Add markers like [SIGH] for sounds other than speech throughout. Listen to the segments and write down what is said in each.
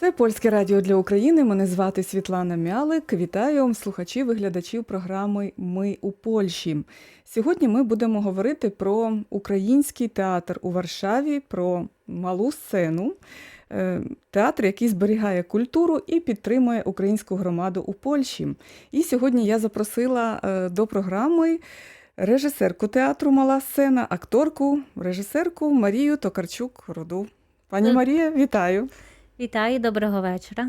Це польське радіо для України. Мене звати Світлана Мялик. Вітаю слухачів і глядачів програми Ми у Польщі. Сьогодні ми будемо говорити про український театр у Варшаві, про малу сцену. Е, Театр, який зберігає культуру і підтримує українську громаду у Польщі. І сьогодні я запросила е, до програми режисерку театру Мала сцена, акторку, режисерку Марію Токарчук Роду. Пані Е, Марія, вітаю! Вітаю, доброго вечора.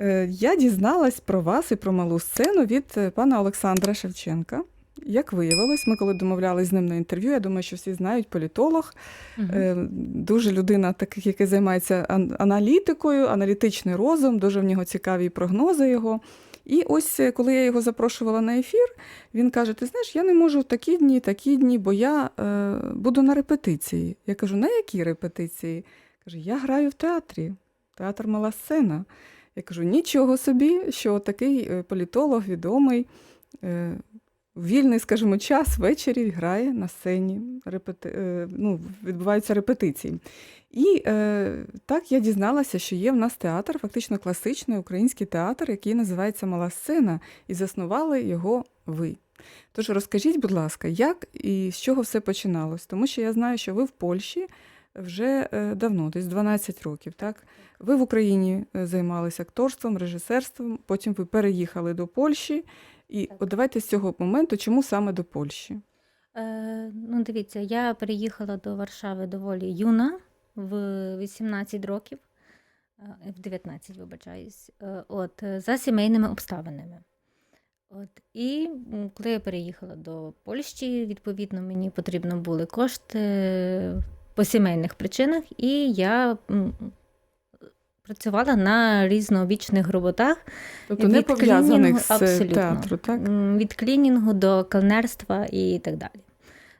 Е, Я дізналась про вас і про малу сцену від е, пана Олександра Шевченка. Як виявилось, ми коли домовлялись з ним на інтерв'ю, я думаю, що всі знають, політолог, е, дуже людина, таких, який займається аналітикою, аналітичний розум, дуже в нього цікаві прогнози його. І ось коли я його запрошувала на ефір, він каже: Ти знаєш, я не можу в такі дні, такі дні, бо я е, буду на репетиції. Я кажу, на які репетиції? Каже, я граю в театрі, театр мала сцена. Я кажу, нічого собі, що такий е, політолог відомий, е, вільний, скажімо, час ввечері грає на сцені, репети... е, ну, відбуваються репетиції. І е, так я дізналася, що є в нас театр, фактично класичний український театр, який називається Мала сцена, і заснували його ви. Тож розкажіть, будь ласка, як і з чого все починалось? Тому що я знаю, що ви в Польщі вже е, давно, десь 12 років, так? Ви в Україні е, займалися акторством, режисерством, потім ви переїхали до Польщі. І Так. от давайте з цього моменту, чому саме до Польщі? Е, ну, дивіться, я переїхала до Варшави доволі юна, в 18 років, е, в 19, вибачаюсь, от, за сімейними обставинами. От, і коли я переїхала до Польщі, відповідно, мені потрібно були кошти сімейних причинах, і я працювала на різновічних роботах. Тобто не пов'язаних з абсолютно. театру, так? Від клінінгу до кальнерства і так далі.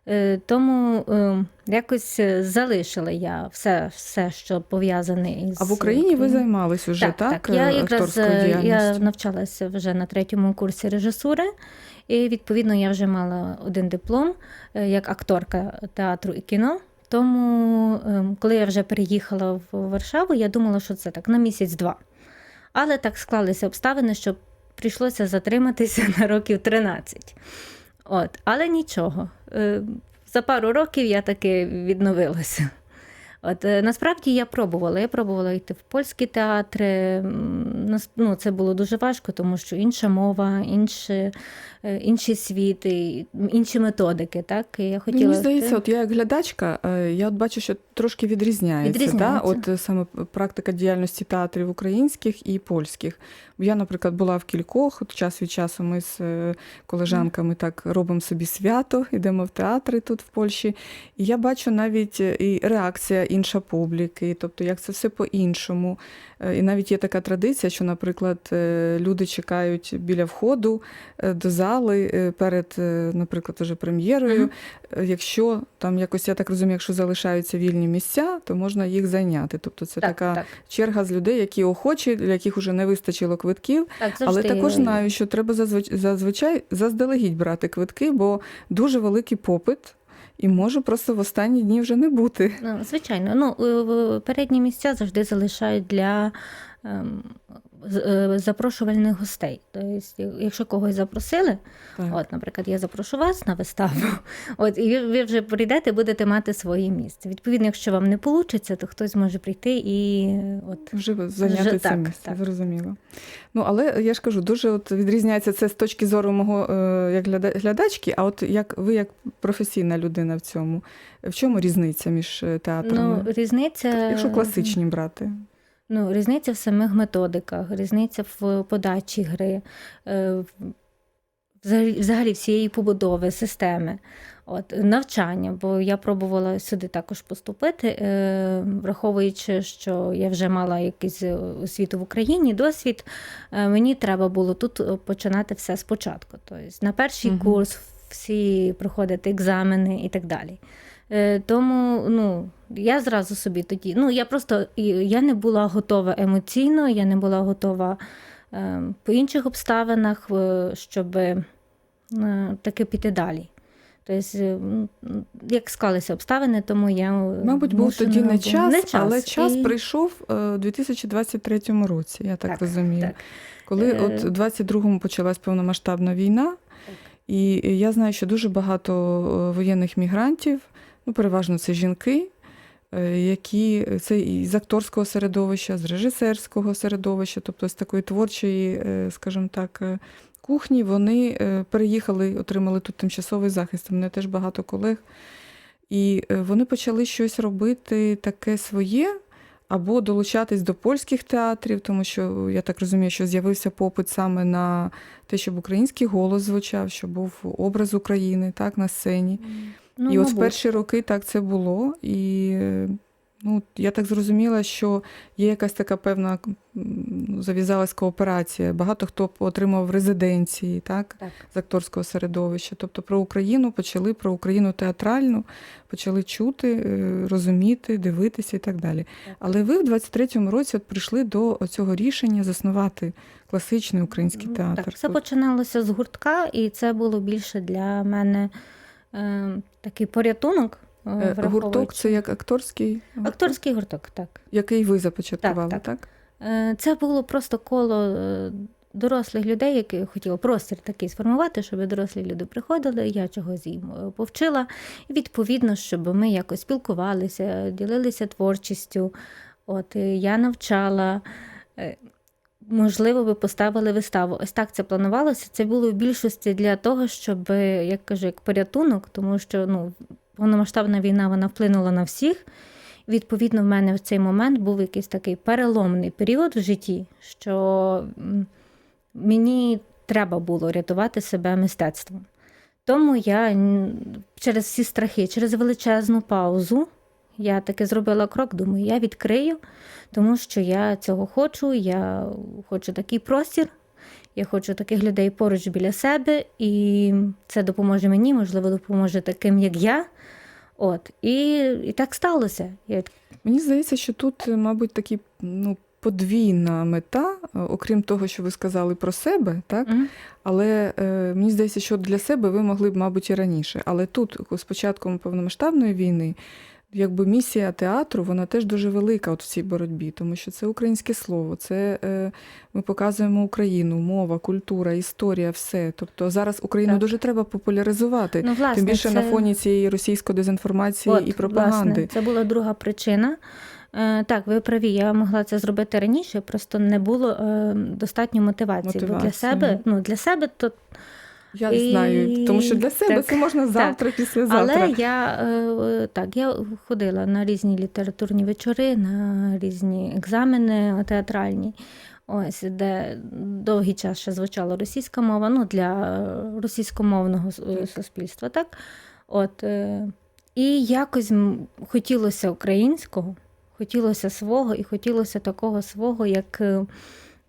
Е, Тому е, якось е, залишила я все, все що пов'язане із А в Україні ви займались уже, так? так, так. Я е, якраз е, я навчалася вже на третьому курсі режисури, і відповідно я вже мала один диплом е, як акторка театру і кіно. Тому, е, коли я вже переїхала в Варшаву, я думала, що це так на місяць-два. Але так склалися обставини, що прийшлося затриматися на років 13. От, але нічого. Е, За пару років я таки відновилася. От, е, насправді я пробувала. Я пробувала йти в польські театри. Ну, це було дуже важко, тому що інша мова, інші, е, інші світи, інші методики. Так? І я хотіла Мені здається, от я як глядачка, е, я от бачу, що трошки відрізняється, Відрізняється. Да? От е, саме практика діяльності театрів українських і польських. Я, наприклад, була в кількох, от час від часу ми з е, колежанками так робимо собі свято, йдемо в театри тут в Польщі. І я бачу навіть е, і реакція інша публіки, тобто як це все по-іншому. І навіть є така традиція, що, наприклад, люди чекають біля входу до зали перед, наприклад, уже прем'єрою. Якщо там якось, я так розумію, якщо залишаються вільні місця, то можна їх зайняти. Тобто це так, така так, черга з людей, які охочі, для яких вже не вистачило квитків. так, Але також знаю, що треба зазвич- зазвичай заздалегідь брати квитки, бо дуже великий попит. І може просто в останні дні вже не бути. Ну, звичайно, ну передні місця завжди залишають для ем, запрошувальних гостей. Тобто, якщо когось запросили, Так. от, наприклад, я запрошу вас на виставу, [LAUGHS] от, і ви, вже прийдете, будете мати своє місце. Відповідно, якщо вам не вийде, то хтось може прийти і е, от. Вже зайняти Вже це так, місце, так. зрозуміло. Ну, але я ж кажу, дуже от відрізняється це з точки зору мого е, як глядачки, а от як ви як професійна людина в цьому. В чому різниця між е, театрами? Ну, різниця, Якщо класичні брати. Ну, різниця в самих методиках, різниця в подачі гри, е, взагалі, взагалі всієї побудови системи. От, навчання, бо я пробувала сюди також поступити, е, враховуючи, що я вже мала якийсь е, освіту в Україні, досвід, е, мені треба було тут починати все спочатку. Тобто на перший Мгм. курс всі проходити екзамени і так далі. Е, Тому ну, я зразу собі тоді. Ну, я просто я не була готова емоційно, я не була готова е, по інших обставинах, е, щоб е, таки піти далі. Тобто, як склалися обставини, тому я Мабуть, був тоді не була. час, але час І- прийшов е, у 2023 році, я так, Так, розумію. так. Коли Е, от у 22-му почалась повномасштабна війна, і я знаю, що дуже багато е, воєнних мігрантів, ну переважно це жінки, е, які це і з акторського середовища, з режисерського середовища, тобто з такої творчої, е, скажімо так, е, кухні, вони е, переїхали, отримали тут тимчасовий захист. У мене теж багато колег. І е, вони почали щось робити таке своє, або долучатись до польських театрів, тому що я так розумію, що з'явився попит саме на те, щоб український голос звучав, щоб був образ України так, на сцені. Ну, і от в перші роки так це було. І ну, я так зрозуміла, що є якась така певна зав'язалась кооперація. Багато хто отримав резиденції, так? Так. з акторського середовища. Тобто про Україну почали про Україну театральну, почали чути, е, розуміти, дивитися і так далі. Так. Але ви в 23-му році от прийшли до цього рішення заснувати класичний український Ну, театр. Так, все починалося з гуртка, і це було більше для мене е, такий порятунок. е, Е, Гурток це як акторський, гурток, Акторський гурток, так. який ви започаткували, так? Так, Е, Це було просто коло дорослих людей, які хотіли простір такий сформувати, щоб дорослі люди приходили. Я чогось їм повчила. І відповідно, щоб ми якось спілкувалися, ділилися творчістю. От я навчала. Можливо, ви поставили виставу. Ось так це планувалося. Це було в більшості для того, щоб, як кажу, як порятунок, тому що ну, повномасштабна війна вона вплинула на всіх. Відповідно, в мене в цей момент був якийсь такий переломний період в житті, що мені треба було рятувати себе мистецтвом. Тому я через всі страхи, через величезну паузу, я таки зробила крок, думаю, я відкрию, тому що я цього хочу, я хочу такий простір, я хочу таких людей поруч біля себе, і це допоможе мені, можливо, допоможе таким, як я. От, і, і так сталося. Я Мені здається, що тут, е, мабуть, такі ну, подвійна мета, е, окрім того, що ви сказали про себе, так? Мгм. Але е, мені здається, що для себе ви могли б, мабуть, і раніше. Але тут, з початком повномасштабної війни, якби місія театру, вона теж дуже велика от в цій боротьбі, тому що це українське слово, це е, ми показуємо Україну, мова, культура, історія, все. Тобто зараз Україну Так. дуже треба популяризувати. Ну, власне, Тим більше це... на фоні цієї російської дезінформації От, і пропаганди. Власне, це була друга причина. Е, так, ви праві, я могла це зробити раніше, просто не було е, достатньо мотивації. Бо для себе, ну, для себе то Я І- знаю, тому що для себе так, це можна завтра, післязавтра. Але я е, так, я ходила на різні літературні вечори, на різні екзамени театральні, ось де довгий час ще звучала російська мова, ну для е, російськомовного е, Так. суспільства, так? От, е, і якось хотілося українського, хотілося свого, і хотілося такого свого, як.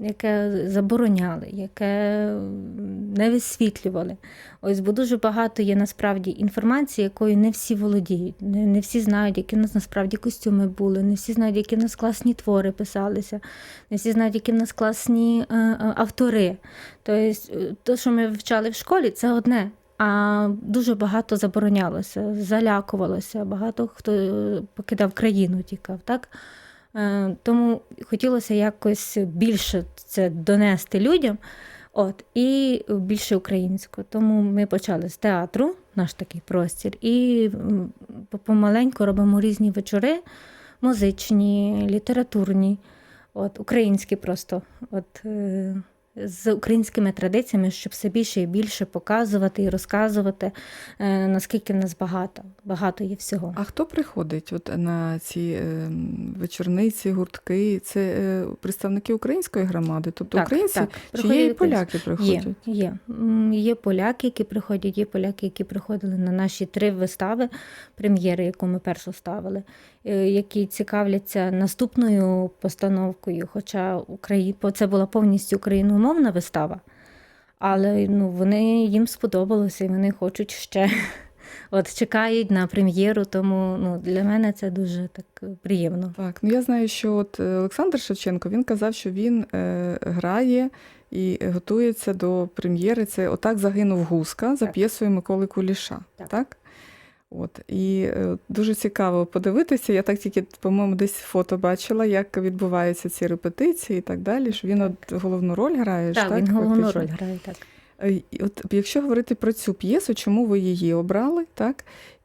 Яке забороняли, яке не висвітлювали. Ось, бо дуже багато є насправді інформації, якою не всі володіють. Не, не всі знають, які в нас насправді костюми були, не всі знають, які в нас класні твори писалися, не всі знають, які в нас класні е, е, автори. Тобто, те, що ми вивчали в школі, це одне. А дуже багато заборонялося, залякувалося, багато хто е, покидав країну, тікав. Так? Е, Тому хотілося якось більше це донести людям. От, і більше українською. Тому ми почали з театру, наш такий простір, і помаленьку робимо різні вечори, музичні, літературні, от, українські просто. От, е, з українськими традиціями, щоб все більше і більше показувати і розказувати, е, наскільки в нас багато, багато є всього. А хто приходить от на ці е, вечорниці, гуртки? Це е, представники української громади, тобто Так, українці так, чи є і поляки приходять? Є, є. Є поляки, які приходять, є поляки, які приходили на наші три вистави, прем'єри, яку ми першу ставили, які цікавляться наступною постановкою. Хоча Украї... це була повністю україномовна вистава, але ну, вони їм сподобалося і вони хочуть ще. [LAUGHS] от чекають на прем'єру. Тому ну, для мене це дуже так е, приємно. Так, ну я знаю, що от е, Олександр Шевченко він казав, що він е, грає і готується до прем'єри. Це отак загинув Гуска за п'єсою Миколи Куліша. Так. Так. От і е, дуже цікаво подивитися. Я так тільки, по-моєму, десь фото бачила, як відбуваються ці репетиції і так далі. Що він от головну роль грає. ж, Так, він головну роль грає так. Е, От якщо говорити про цю п'єсу, чому ви її обрали, так?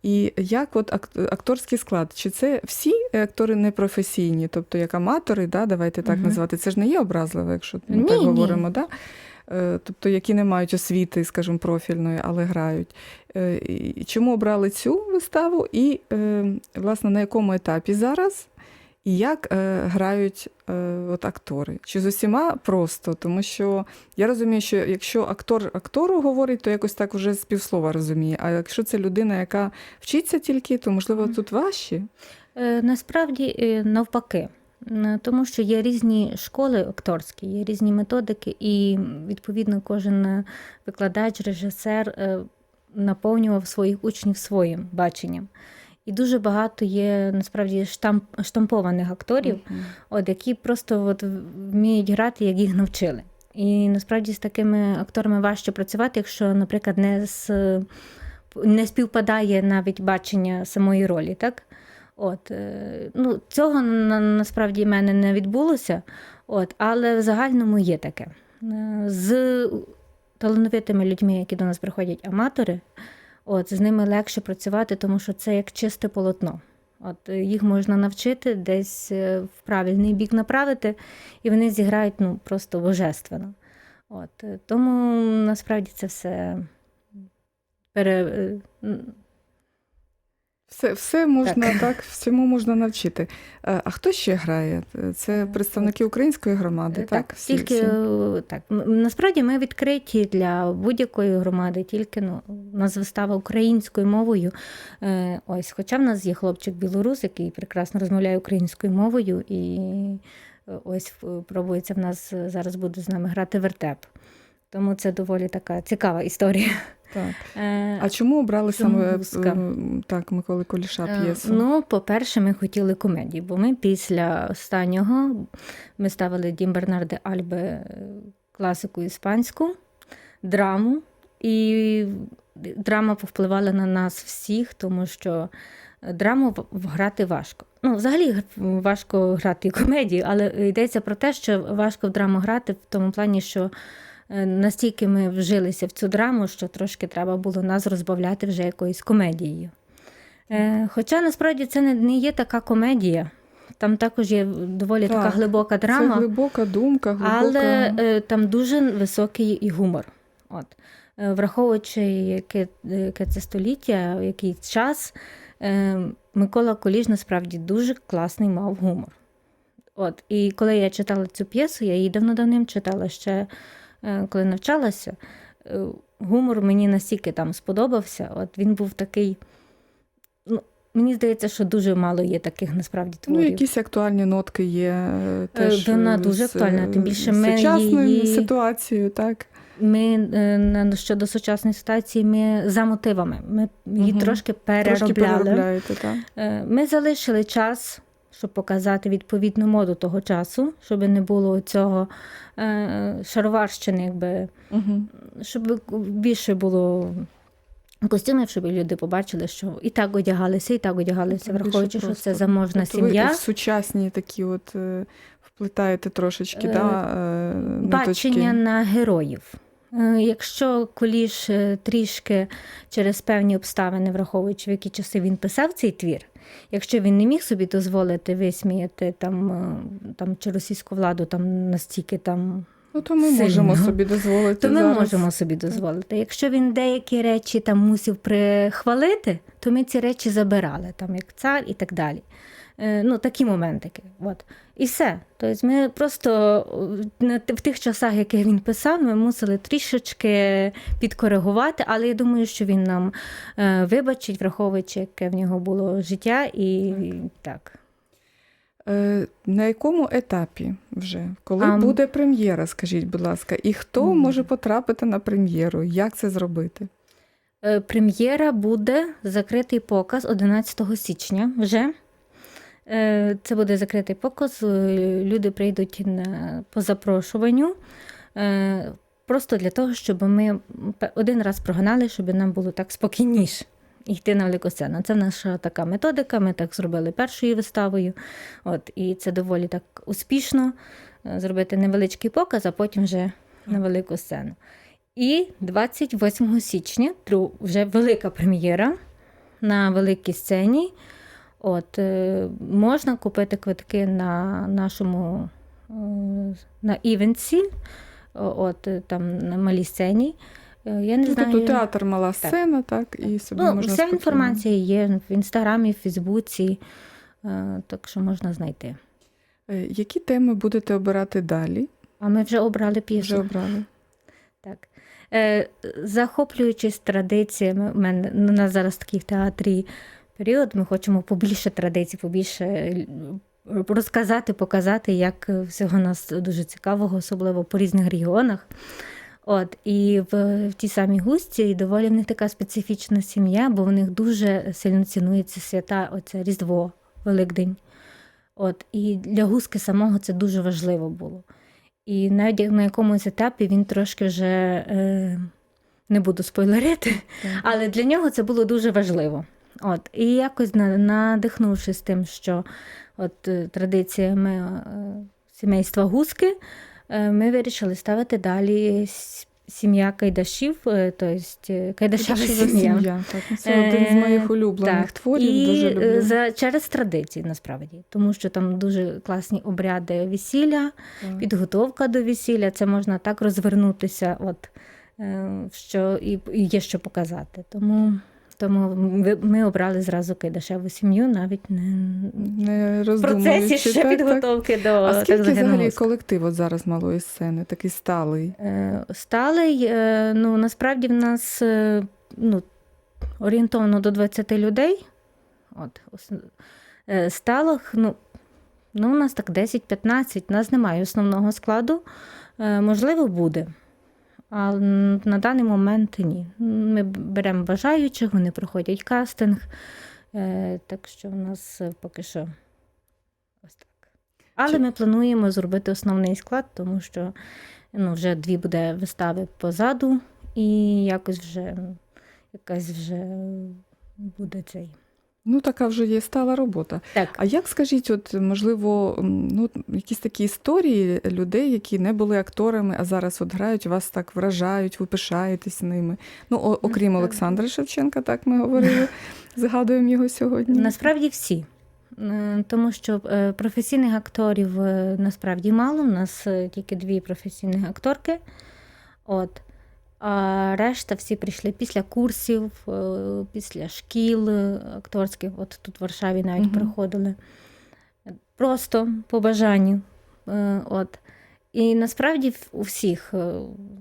І як от ак- акторський склад? Чи це всі актори непрофесійні, тобто як аматори, да, давайте так Мгм. називати? Це ж не є образливо, якщо ми Ні, так ні. говоримо, да? Е, тобто які не мають освіти, скажімо, профільної, але грають. Е, Чому обрали цю виставу? І, е, власне, на якому етапі зараз? І як е, грають е, от актори? Чи з усіма просто? Тому що я розумію, що якщо актор актору говорить, то якось так уже з півслова розуміє. А якщо це людина, яка вчиться тільки, то можливо тут важче. Насправді навпаки, тому що є різні школи акторські, є різні методики, і відповідно кожен е, викладач, режисер е, наповнював своїх учнів своїм баченням. І дуже багато є насправді штамп, штампованих акторів, Мгм. от, які просто от вміють грати, як їх навчили. І насправді з такими акторами важче працювати, якщо, наприклад, не, з, не співпадає навіть бачення самої ролі. Так? От, е, ну, цього на, насправді в мене не відбулося, от, але в загальному є таке. Е, З талановитими людьми, які до нас приходять аматори, от, з ними легше працювати, тому що це як чисте полотно. От, е, їх можна навчити десь в правильний бік направити, і вони зіграють ну, просто божественно. От, тому насправді це все пере, Все, все можна так. всьому можна навчити. Е, А хто ще грає? Це представники української громади, так? Так, Всі- тільки всі? е, так. Насправді ми відкриті для будь-якої громади, тільки ну, у нас вистава українською мовою. Е, ось, хоча в нас є хлопчик білорус, який прекрасно розмовляє українською мовою, і е, ось пробується в нас е, зараз буде з нами грати вертеп. Тому це доволі така цікава історія. Так. Е, А чому обрали саме е, так, Миколи Куліша Е. Ну, по-перше, ми хотіли комедію, бо ми після останнього ми ставили Дім Бернарде Альбе е, класику іспанську, драму, і драма повпливала на нас всіх, тому що драму грати важко. Ну, взагалі важко грати і комедію, але йдеться про те, що важко в драму грати в тому плані, що е, настільки ми вжилися в цю драму, що трошки треба було нас розбавляти вже якоюсь комедією. Е, Хоча насправді це не, є така комедія. Там також є доволі така Так, глибока Це глибока думка, глибока. але е, там дуже високий і гумор. От. Е, Враховуючи, яке, яке це століття, який час, е, Микола Коліж насправді дуже класний мав гумор. От. І коли я читала цю п'єсу, я її давно-давним читала ще е, коли навчалася. е, Гумор мені настільки там сподобався. От він був такий. Ну, мені здається, що дуже мало є таких насправді Ну, якісь актуальні нотки є. е, Теж вона е, дуже з, актуальна, е, тим більше ми сучасною її- ситуацією, так? Ми е, щодо сучасної ситуації ми за мотивами. Ми її Мгм. трошки Трошки переробляли. переробляєте, так? Е, Ми залишили час, щоб показати відповідну моду того часу, щоб не було цього е, шароварщини, якби, Угу. щоб більше було костюмів, щоб люди побачили, що і так одягалися, і так одягалися, враховуючи, що це заможна Тобто сім'я. в сучасні такі от е, вплетаєте трошечки, Е, да, е, бачення на героїв. Е, Якщо Куліш е, трішки через певні обставини, враховуючи, в які часи він писав цей твір, якщо він не міг собі дозволити висміяти там, е, там чи російську владу там настільки там, Ну, то ми сильно. можемо собі дозволити то ми зараз. можемо собі дозволити. Якщо він деякі речі там мусив прихвалити, то ми ці речі забирали, там як цар і так далі. Е, Ну, такі моментики. От. І все. Тобто ми просто е, в тих часах, яких він писав, ми мусили трішечки підкоригувати, але я думаю, що він нам е, вибачить, враховуючи, яке в нього було життя, і так. На якому етапі вже? Коли Ам. буде прем'єра, скажіть, будь ласка, і хто Мгм. може потрапити на прем'єру? Як це зробити? Прем'єра буде закритий показ 11 січня вже. Е, Це буде закритий показ. е, Люди прийдуть по запрошуванню. е, Просто для того, щоб ми один раз прогнали, щоб нам було так спокійніше йти на велику сцену. Це наша така методика. Ми так зробили першою виставою. От, і це доволі так успішно зробити невеличкий показ, а потім вже на велику сцену. І 28 січня вже велика прем'єра на великій сцені. От, е, можна купити квитки на нашому е, на івенсі, от е, там на малій сцені. Я не Ну, знаю. тобто театр мала сцена, так, і собі Ну, можна вся спокійно. інформація є в інстаграмі, в Фейсбуці, так що можна знайти. Які теми будете обирати далі? А ми вже обрали п'єсу. Вже обрали. Так. Захоплюючись традиціями, у мене ну, у нас зараз такий в театрі період, ми хочемо побільше традицій, побільше е, розказати, показати, як е, всього нас дуже цікавого, особливо по різних регіонах. От, і в, в тій самій густі доволі в них така специфічна сім'я, бо в них дуже сильно цінується свята, оце Різдво, Великдень. От, і для гуски самого це дуже важливо було. І навіть на якомусь етапі він трошки вже е, не буду спойлерити, Так. але для нього це було дуже важливо. От, і якось на- надихнувшись тим, що от е, традиціями е, сімейства гуски, е, ми вирішили ставити далі сім'я Кайдашів, тобто Кайдашева сім'я. Ну, це один з моїх улюблених так. творів. І дуже люблю. за, через традиції, насправді, тому що там дуже класні обряди весілля, Так. підготовка до весілля, це можна так розвернутися, от, що і є що показати. Тому, тому ми, обрали зразу кайдашеву сім'ю, навіть не Не в процесі ще так, так. підготовки до А скільки взагалі мозку. колектив от зараз малої сцени, такий сталий? Е, Сталий, е, ну насправді в нас е, ну, орієнтовно до 20 людей. От, сталих, ну, ну, у нас так 10-15, у нас немає основного складу. Можливо, буде. А на даний момент ні. Ми беремо бажаючих, вони проходять кастинг. Е, Так що у нас е, поки що ось так. Але Чи- ми плануємо зробити основний склад, тому що ну, вже дві буде вистави позаду, і якось вже якась вже буде цей. Ну, така вже є стала робота. Так, А як скажіть, от можливо, ну якісь такі історії людей, які не були акторами, а зараз от грають, вас так вражають, ви пишаєтесь ними. Ну, о- окрім так. Олександра Шевченка, так ми говорили, [LAUGHS] згадуємо його сьогодні. Насправді всі. Е, Тому що е, професійних акторів е, насправді мало. У нас е, тільки дві професійних акторки. От. А решта всі прийшли після курсів, е, після шкіл е, акторських. От тут в Варшаві навіть Мгм. приходили. Просто по бажанню. Е, От. І насправді у всіх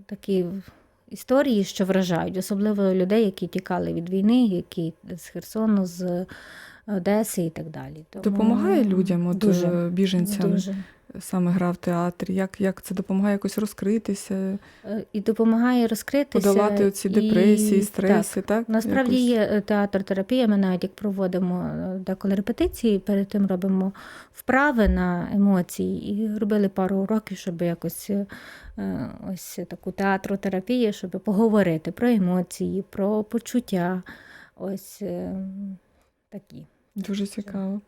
такі історії, що вражають, особливо людей, які тікали від війни, які з Херсону, з Одеси і так далі. Тому Допомагає людям, от дуже, біженцям, дуже. Саме гра в театрі? Як, як це допомагає якось розкритися, Е, І допомагає розкритися. подолати оці депресії, так. стреси? Так, Насправді Якось? є е, театр-терапія. Ми навіть як проводимо е, деколи репетиції, перед тим робимо вправи на емоції і робили пару уроків, щоб якось ось таку театротерапію, щоб поговорити про емоції, про почуття. Ось е, такі. Дуже цікаво.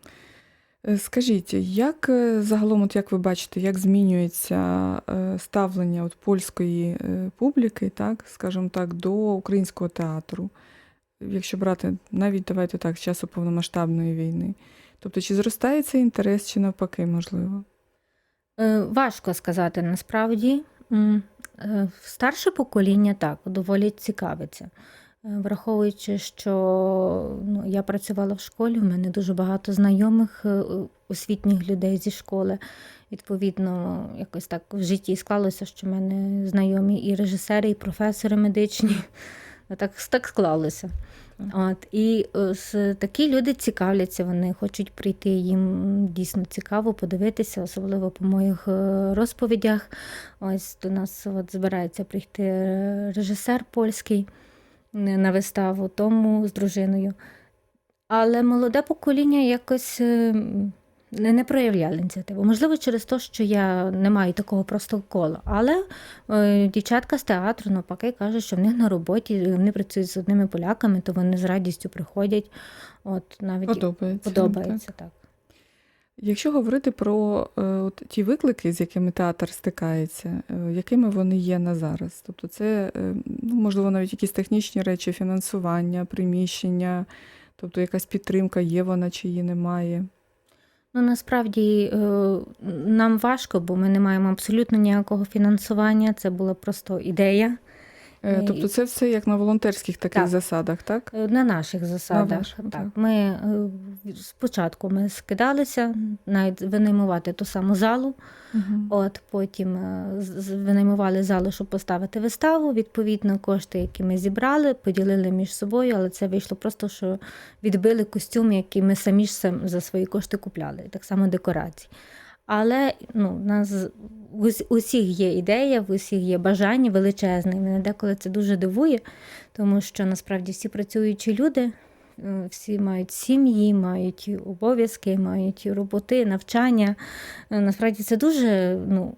Е, Скажіть, як е, загалом, от як ви бачите, як змінюється е, ставлення от польської публіки, так, скажімо так, до українського театру, якщо брати навіть давайте так, з часу повномасштабної війни? Тобто, чи зростає цей інтерес, чи навпаки, можливо? Важко сказати насправді. Старше покоління так, доволі цікавиться. Е, Враховуючи, що ну, я працювала в школі, в мене дуже багато знайомих е, освітніх людей зі школи. Відповідно, якось так в житті склалося, що в мене знайомі і режисери, і професори медичні. [LAUGHS] Так, так склалося. От, і е, с- такі люди цікавляться, вони хочуть прийти, їм дійсно цікаво подивитися, особливо по моїх е, розповідях. Ось до нас от збирається прийти е, режисер польський. На виставу, тому з дружиною. Але молоде покоління якось е, не, проявляло ініціативу. Можливо, через те, що я не маю такого простого кола. Але е, дівчатка з театру навпаки кажуть, що в них на роботі вони працюють з одними поляками, то вони з радістю приходять. От навіть Подобається. подобається так. Якщо говорити про е, от, ті виклики, з якими театр стикається, е, якими вони є на зараз? Тобто, це е, ну, можливо навіть якісь технічні речі, фінансування, приміщення, тобто якась підтримка, є вона чи її немає. Ну насправді нам важко, бо ми не маємо абсолютно ніякого фінансування. Це була просто ідея. Тобто, це все як на волонтерських таких Так. засадах, так? На наших засадах. ваших, так. так. Ми спочатку ми скидалися, навіть винаймувати ту саму залу. Угу. От потім е, винаймували залу, щоб поставити виставу. Відповідно, кошти, які ми зібрали, поділили між собою, але це вийшло просто, що відбили костюм, який ми самі ж сам за свої кошти купляли, так само декорації. Але ну, в нас у усіх є ідея, в усіх є бажання величезне. Мене деколи це дуже дивує, тому що насправді всі працюючі люди, всі мають сім'ї, мають обов'язки, мають роботи, навчання. Е, Насправді це дуже ну,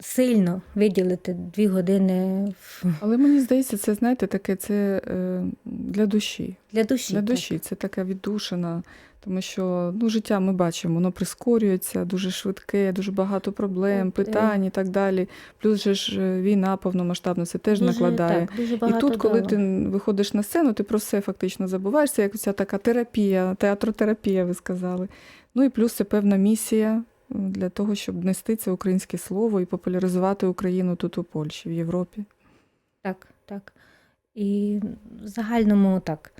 сильно виділити дві години в- Але мені здається, це знаєте, таке це е, для душі. для душі. Для так. це така віддушина, тому що ну, життя ми бачимо, воно прискорюється, дуже швидке, дуже багато проблем, От, питань і так далі. Плюс же ж е, війна повномасштабна це теж Дуже, накладає. Так, дуже І тут, коли дало. ти виходиш на сцену, ти про все фактично забуваєшся, як ця така терапія, театротерапія, ви сказали. Ну і плюс це певна місія для того, щоб нести це українське слово і популяризувати Україну тут у Польщі, в Європі. Так, так. І в загальному так.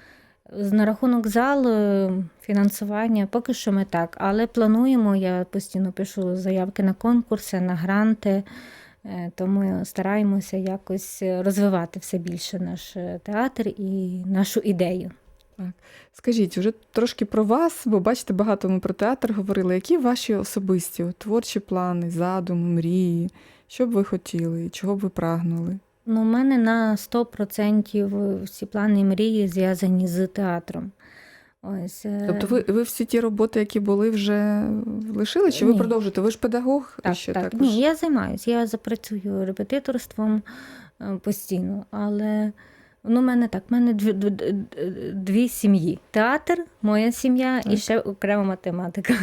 На рахунок залу, фінансування, поки що ми так, але плануємо, я постійно пишу заявки на конкурси, на гранти, е, тому стараємося якось розвивати все більше наш е, театр і нашу ідею. Скажіть, вже трошки про вас, бо бачите, багато ми про театр говорили. Які ваші особисті творчі плани, задуми, мрії? Що б ви хотіли і чого б ви прагнули? Ну, у мене на 100% всі плани і мрії зв'язані з театром. Ось, е, Тобто ви, ви всі ті роботи, які були, вже лишили, чи ви Ні. продовжуєте? Ви ж педагог Так, ще так. також? Ні, я займаюся. Я запрацюю репетиторством е, постійно, але ну, в мене так, в мене дві, дві, дві сім'ї: театр, моя сім'я і ще окрема математика.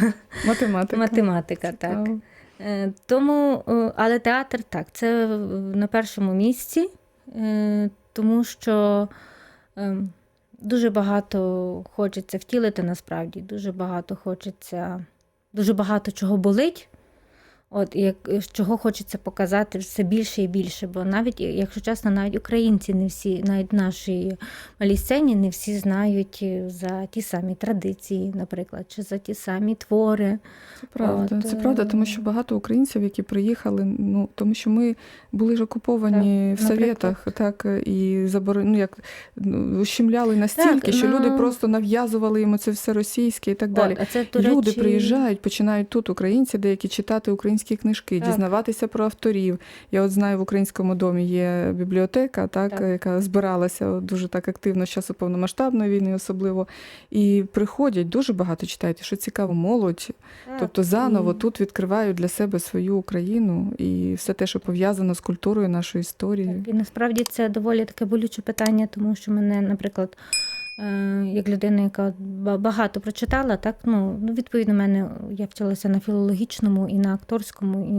Математика. Математика, так. Цікаво. Е, Тому, е, але театр так, це на першому місці, е, тому що е, дуже багато хочеться втілити насправді, дуже багато хочеться, дуже багато чого болить. От, як, чого хочеться показати все більше і більше. Бо навіть, якщо чесно, навіть українці не всі, навіть в нашій малій сцені не всі знають е, за ті самі традиції, наприклад, чи за ті самі твори. Це правда. От, це правда, тому е, що багато українців, які приїхали, ну тому що ми були ж окуповані Так, в Совєтах, так і заборон... ну, як ну, ущемляли настільки, Так, що люди ну- просто нав'язували йому це все російське і так далі. А це, Люди речі, приїжджають, починають тут, українці, деякі читати українські книжки, Так. дізнаватися про авторів. Я от знаю, в українському домі є бібліотека, так, Так. яка збиралася дуже так активно з часу повномасштабної війни, особливо. І приходять дуже багато читають, що цікаво, молодь. Так, Тобто заново і- тут відкривають для себе свою Україну і все те, що пов'язано з культурою нашої історії. Так, і насправді це доволі таке болюче питання, тому що мене, наприклад, як людина, яка багато прочитала, так ну ну, відповідно, мене я вчилася на філологічному і на акторському, і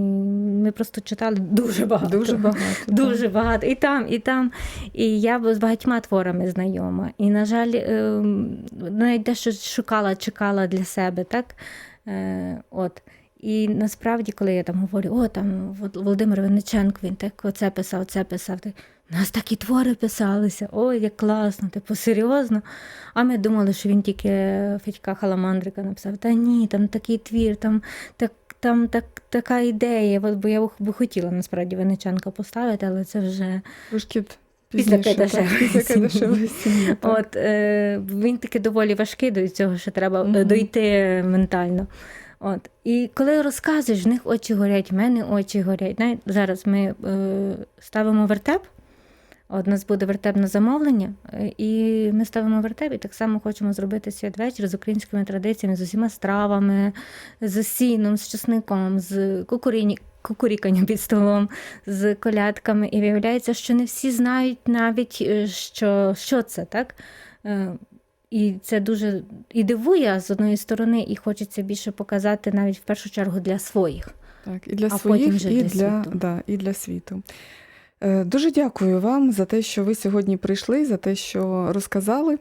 ми просто читали дуже багато. Дуже [LAUGHS] багато. Дуже багато. І там, і там. І я з багатьма творами знайома. І, на жаль, ем, навіть дещо шукала, чекала для себе, так? Е, От. І насправді, коли я там говорю, о, там Володимир Винниченко, він так оце писав, це писав. Так, у нас такі твори писалися, ой, як класно, типу, серйозно. А ми думали, що він тільки Федька Халамандрика написав. Та ні, там такий твір, там так, там так, така ідея. От, бо я би хотіла насправді Винниченка поставити, але це вже Трошки т- Після. Кайдашевої сім'ї. От, е, він таки доволі важкий до цього, що треба е, дойти ментально. От. І коли розказуєш, в них очі горять, в мене очі горять. Навіть зараз ми е, ставимо вертеп, От у нас буде вертеп на замовлення, е, і ми ставимо вертеп, і так само хочемо зробити святвечір з українськими традиціями, з усіма стравами, з сіном, з чесником, з кукуріні. Кукуріканням під столом з колядками, і виявляється, що не всі знають навіть, е, що, що це, так? Е, І це дуже і дивує з одної сторони, і хочеться більше показати навіть в першу чергу для своїх. Так, і для А потім вже і для для, світу. да, і для світу. Е, Дуже дякую вам за те, що ви сьогодні прийшли, за те, що розказали.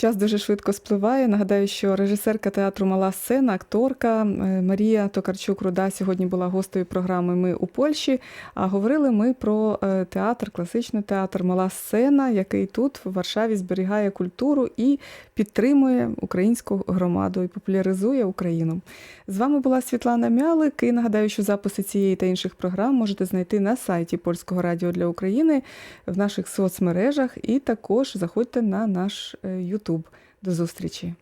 Час дуже швидко спливає. Нагадаю, що режисерка театру Мала сцена, акторка е, Марія Токарчук Руда сьогодні була гостею програми Ми у Польщі. А говорили ми про е, театр, класичний театр Мала сцена, який тут в Варшаві зберігає культуру і підтримує українську громаду і популяризує Україну. З вами була Світлана Мялик. І нагадаю, що записи цієї та інших програм можете знайти на сайті Польського радіо для України в наших соцмережах. І також заходьте на наш е, YouTube. До зустрічі!